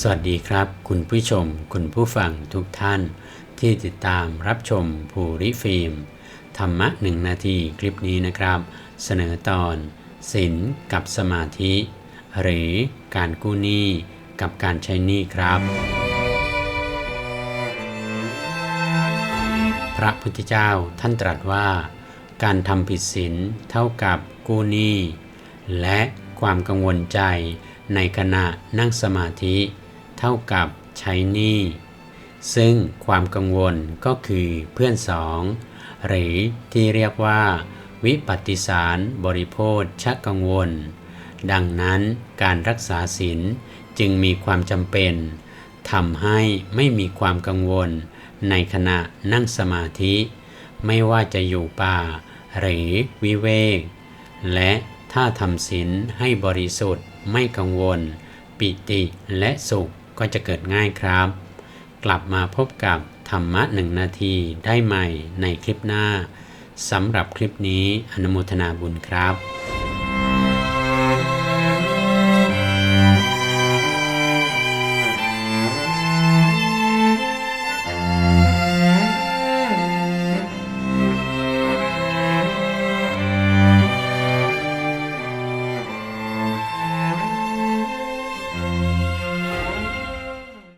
สวัสดีครับ คุณผู้ชม คุณผู้ฟังทุกท่าน ที่ติดตามรับชมภูริฟิล์ม ธรรมะหนึ่งนาทีคลิปนี้นะครับ เสนอตอนศีลกับสมาธิ หรือการกู้หนี้กับการใช้หนี้ครับ พระพุทธเจ้าท่านตรัสว่า การทำผิดศีลเท่ากับกู้หนี้ และความกังวลใจในขณะนั่งสมาธิ เท่ากับใช้หนี้ซึ่งความกังวลก็คือเพื่อนสอง หรือที่เรียกว่า วิปัติสารบริโภคชักกังวล ดังนั้นการรักษาศีลจึงมีความจำเป็นทำให้ไม่มีความกังวล ในขณะนั่งสมาธิ ไม่ว่าจะอยู่ป่า หรือวิเวก และถ้าทำศีลให้บริสุทธิ์ไม่กังวล ปิติและสุข ก็จะเกิดง่ายครับ กลับมาพบกับธรรมะหนึ่งนาทีได้ใหม่ในคลิปหน้าสำหรับคลิปนี้อนุโมทนาบุญครับ